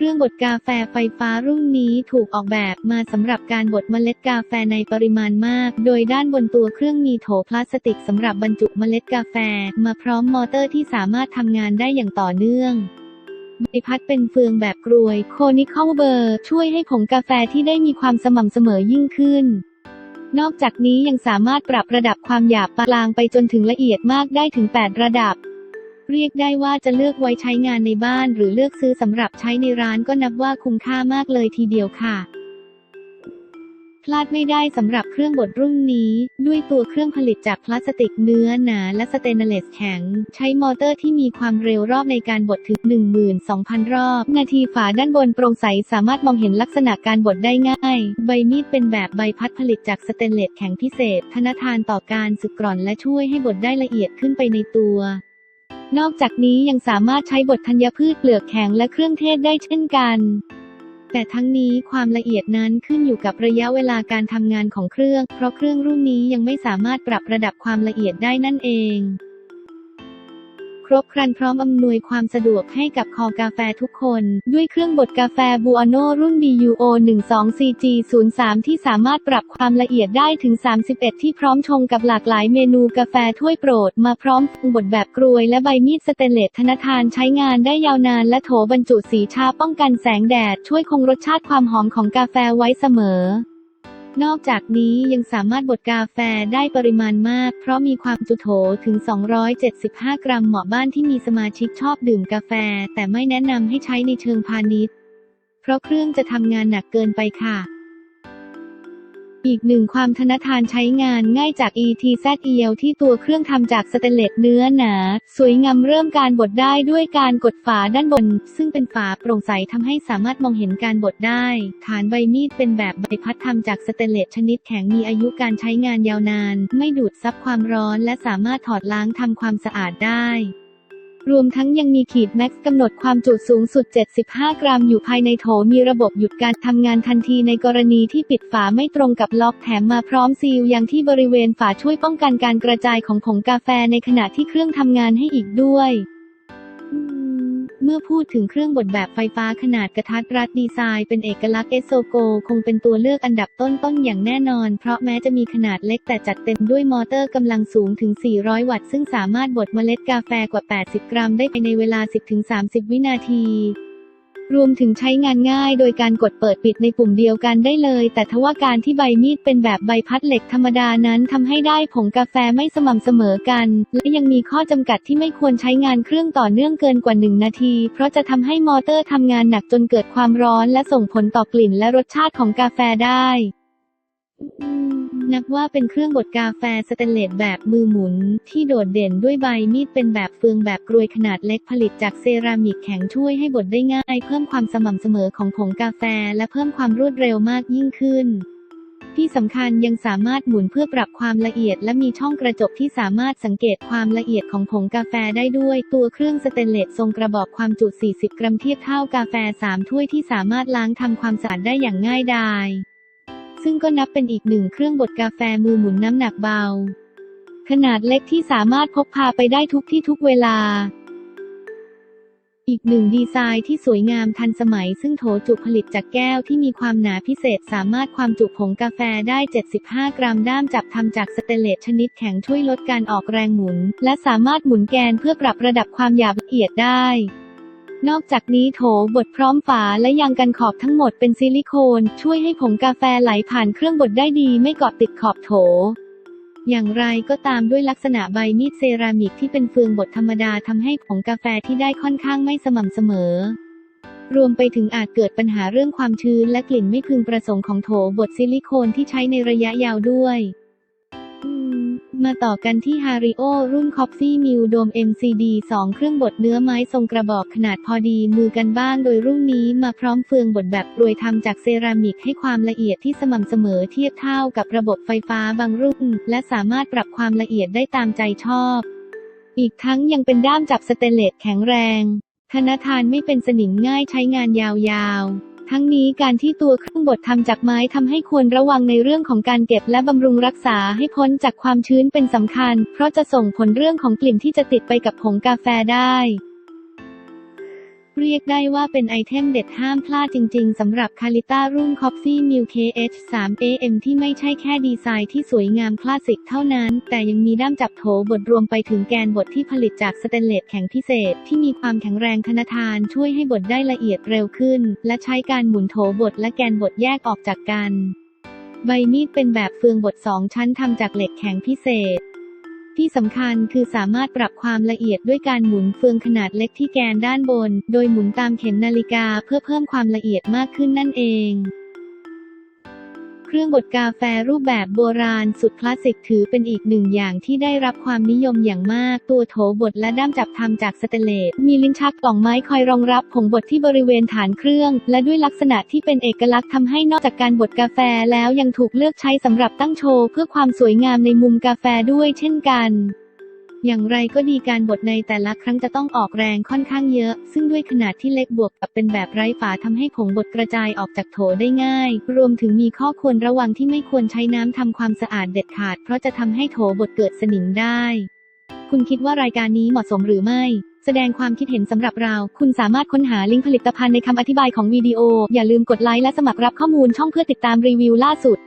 เครื่องบดกาแฟไฟฟ้ารุ่นนี้ถูกออกแบบมาสำหรับการบดเมล็ดกาแฟในปริมาณมาก โดยด้านบนตัวเครื่องมีโถพลาสติกสำหรับบรรจุเมล็ดกาแฟ มาพร้อมมอเตอร์ที่สามารถทำงานได้อย่างต่อเนื่องใบพัดเป็นเฟืองแบบกรวยโคนิคอลเบอร์ ช่วยให้ผงกาแฟที่ได้มีความสม่ำเสมอยิ่งขึ้น นอกจากนี้ยังสามารถปรับระดับความหยาบปานกลางไปจนถึงละเอียดมากได้ถึง 8 ระดับ เรียกได้ว่าจะเลือกไว้ใช้งานในบ้าน หรือเลือกซื้อสำหรับใช้ในร้านก็นับว่าคุ้มค่ามากเลยทีเดียวค่ะพลาดไม่ได้สำหรับเครื่องบดรุ่นนี้ ด้วยตัวเครื่องผลิตจากพลาสติกเนื้อหนาและสเตนเลสแข็ง ใช้มอเตอร์ที่มีความเร็วรอบในการบดถึง 12,000 รอบ นาทีฝาด้านบนโปร่งใสสามารถมองเห็นลักษณะการบดได้ง่าย ใบมีดเป็นแบบใบพัดผลิตจากสเตนเลสแข็งพิเศษ ทนทานต่อการสึกกร่อนและช่วยให้บดได้ละเอียดขึ้นไปในตัว นอกจากนี้ยังสามารถใช้บดธัญพืชเปลือกแข็งและเครื่องเทศได้เช่นกัน แต่ทั้งนี้ความละเอียดนั้นขึ้นอยู่กับระยะเวลาการทำงานของเครื่อง เพราะเครื่องรุ่นนี้ยังไม่สามารถปรับระดับความละเอียดได้นั่นเอง ครบครันพร้อมอำนวยความสะดวกให้กับคอกาแฟทุกคน ด้วยเครื่องบดกาแฟบูอโนรุ่น BUO 12 CG 03ที่สามารถปรับความละเอียดได้ถึง 31 ที่พร้อมชงกับหลากหลายเมนูกาแฟถ้วยโปรด มาพร้อมบดแบบกรวยและใบมีดสเตนเลสธนทานใช้งานได้ยาวนานและโถบรรจุสีชาป้องกันแสงแดด ช่วยคงรสชาติความหอมของกาแฟไว้เสมอ นอกจากนี้ยังสามารถบดกาแฟได้ปริมาณมาก เพราะมีความจุโถถึง 275 กรัมเหมาะบ้านที่มีสมาชิกชอบดื่มกาแฟ แต่ไม่แนะนำให้ใช้ในเชิงพาณิชย์ เพราะเครื่องจะทำงานหนักเกินไปค่ะ อีกหนึ่งความทนทานใช้งานง่ายจาก ETZEL ที่ตัวเครื่องทำจากสเตนเลสเนื้อหนา สวยงามเริ่มการบดได้ด้วยการกดฝาด้านบน ซึ่งเป็นฝาโปร่งใสทำให้สามารถมองเห็นการบดได้ ฐานใบมีดเป็นแบบใบพัดทำจากสเตนเลสชนิดแข็งมีอายุการใช้งานยาวนาน ไม่ดูดซับความร้อนและสามารถถอดล้างทำความสะอาดได้ รวมทั้งยังมีขีดแม็กซ์กำหนดความจุสูงสุด 75 กรัมอยู่ภายในโถมีระบบหยุดการทำงานทันทีในกรณีที่ปิดฝาไม่ตรงกับล็อกแถมมาพร้อมซีลยังที่บริเวณฝาช่วยป้องกันการกระจายของผงกาแฟในขณะที่เครื่องทำงานให้อีกด้วย เมื่อพูดถึงเครื่องบดแบบไฟฟ้าขนาดกระทัดรัดดีไซน์เป็นเอกลักษณ์เอสโซโก คงเป็นตัวเลือกอันดับต้นๆอย่างแน่นอน เพราะแม้จะมีขนาดเล็กแต่จัดเต็มด้วยมอเตอร์กำลังสูงถึง 400 วัตต์ ซึ่งสามารถบดเมล็ดกาแฟกว่า 80 กรัมได้ภายในเวลา 10-30 วินาที รวมถึงใช้งานง่ายโดยการกดเปิดปิดในปุ่มเดียวกันได้เลย แต่ทว่าการที่ใบมีดเป็นแบบใบพัดเหล็กธรรมดานั้นทำให้ได้ผงกาแฟไม่สม่ำเสมอกัน และยังมีข้อจำกัดที่ไม่ควรใช้งานเครื่องต่อเนื่องเกินกว่า 1 นาที เพราะจะทำให้มอเตอร์ทำงานหนักจนเกิดความร้อน และส่งผลต่อกลิ่นและรสชาติของกาแฟได้ นับว่าเป็นเครื่องบดกาแฟสเตนเลสแบบมือหมุน ที่โดดเด่นด้วยใบมีดเป็นแบบเฟืองแบบกรวยขนาดเล็กผลิตจากเซรามิกแข็งช่วยให้บดได้ง่าย เพิ่มความสม่ำเสมอของผงกาแฟ และเพิ่มความรวดเร็วมากยิ่งขึ้น ที่สำคัญยังสามารถหมุนเพื่อปรับความละเอียด และมีช่องกระจกที่สามารถสังเกตความละเอียดของผงกาแฟได้ด้วย ตัวเครื่องสเตนเลสทรงกระบอกความจุ 40 กรัมเทียบเท่ากาแฟ 3 ถ้วยที่สามารถล้างทำความสะอาดได้อย่างง่ายดาย ซึ่งก็นับเป็นอีกหนึ่งเครื่องบดกาแฟมือหมุนน้ำหนักเบา ขนาดเล็กที่สามารถพกพาไปได้ทุกที่ทุกเวลา อีกหนึ่งดีไซน์ที่สวยงามทันสมัย ซึ่งโถจุผลิตจากแก้วที่มีความหนาพิเศษสามารถความจุผงกาแฟได้ 75 กรัมด้ามจับทำจากสเตนเลสชนิดแข็งช่วยลดการออกแรงหมุน และสามารถหมุนแกนเพื่อปรับระดับความหยาบละเอียดได้ นอกจากนี้โถบดพร้อมฝาและยางกันขอบทั้งหมดเป็นซิลิโคน ช่วยให้ผงกาแฟไหลผ่านเครื่องบดได้ดีไม่เกาะติดขอบโถ อย่างไรก็ตามด้วยลักษณะใบมีดเซรามิกที่เป็นเฟืองบดธรรมดาทำให้ผงกาแฟที่ได้ค่อนข้างไม่สม่ำเสมอ รวมไปถึงอาจเกิดปัญหาเรื่องความชื้นและกลิ่นไม่พึงประสงค์ของโถบดซิลิโคนที่ใช้ในระยะยาวด้วย มาต่อกันที่ Hario รุ่น Coffee Mill Dome MCD 2 เครื่องบดเนื้อไม้ทรงกระบอกขนาดพอดีมือกันบ้างโดยรุ่นนี้มาพร้อมเฟืองบดแบบรวยทำจากเซรามิกให้ความละเอียดที่สม่ำเสมอเทียบเท่ากับระบบไฟฟ้าบางรุ่น และสามารถปรับความละเอียดได้ตามใจชอบ อีกทั้งยังเป็นด้ามจับสเตนเลสแข็งแรง ธนทานไม่เป็นสนิมง่ายใช้งานยาวๆ ทั้งนี้การที่ตัวเครื่องบดทำจากไม้ทำให้ควรระวังในเรื่องของการเก็บและบำรุงรักษาให้พ้นจากความชื้นเป็นสำคัญ เพราะจะส่งผลเรื่องของกลิ่นที่จะติดไปกับผงกาแฟได้ เรียกได้ว่าเป็นไอเทมเด็ดห้ามพลาดจริง ๆสำหรับคาลิต้ารุ่น Coffee Milk KH3AM ที่ไม่ใช่แค่ดีไซน์ที่สวยงามคลาสสิกเท่านั้น แต่ยังมีด้ามจับโถบดรวมไปถึงแกนบดที่ผลิตจากสเตนเลสแข็งพิเศษ ที่มีความแข็งแรงทนทานช่วยให้บดได้ละเอียดเร็วขึ้น และใช้การหมุนโถบดและแกนบดแยกออกจากกัน ใบมีดเป็นแบบเฟืองบดสองชั้นทำจากเหล็กแข็งพิเศษ ที่สำคัญคือสามารถปรับความละเอียดด้วยการหมุนเฟืองขนาดเล็กที่แกนด้านบน โดยหมุนตามเข็มนาฬิกาเพื่อเพิ่มความละเอียดมากขึ้นนั่นเอง เครื่องบดกาแฟรูปแบบโบราณสุดคลาสสิกถือเป็นอีกหนึ่งอย่างที่ได้รับความนิยมอย่างมาก ตัวโถบดและด้ามจับทำจากสเตเลส มีลิ้นชักกล่องไม้คอยรองรับผงบดที่บริเวณฐานเครื่อง และด้วยลักษณะที่เป็นเอกลักษณ์ทำให้นอกจากการบดกาแฟแล้วยังถูกเลือกใช้สำหรับตั้งโชว์เพื่อความสวยงามในมุมกาแฟด้วยเช่นกัน อย่างไรก็ดีการบดในแต่ละครั้งจะต้องออกแรงค่อนข้างเยอะ ซึ่งด้วยขนาดที่เล็กบวกกับเป็นแบบไร้ฝาทำให้ผงบดกระจายออกจากโถได้ง่าย รวมถึงมีข้อควรระวังที่ไม่ควรใช้น้ำทำความสะอาดเด็ดขาด เพราะจะทำให้โถบดเกิดสนิมได้ คุณคิดว่ารายการนี้เหมาะสมหรือไม่ แสดงความคิดเห็นสำหรับเรา คุณสามารถค้นหาลิงก์ผลิตภัณฑ์ในคำอธิบายของวิดีโอ อย่าลืมกดไลค์และสมัครรับข้อมูลช่องเพื่อติดตามรีวิวล่าสุด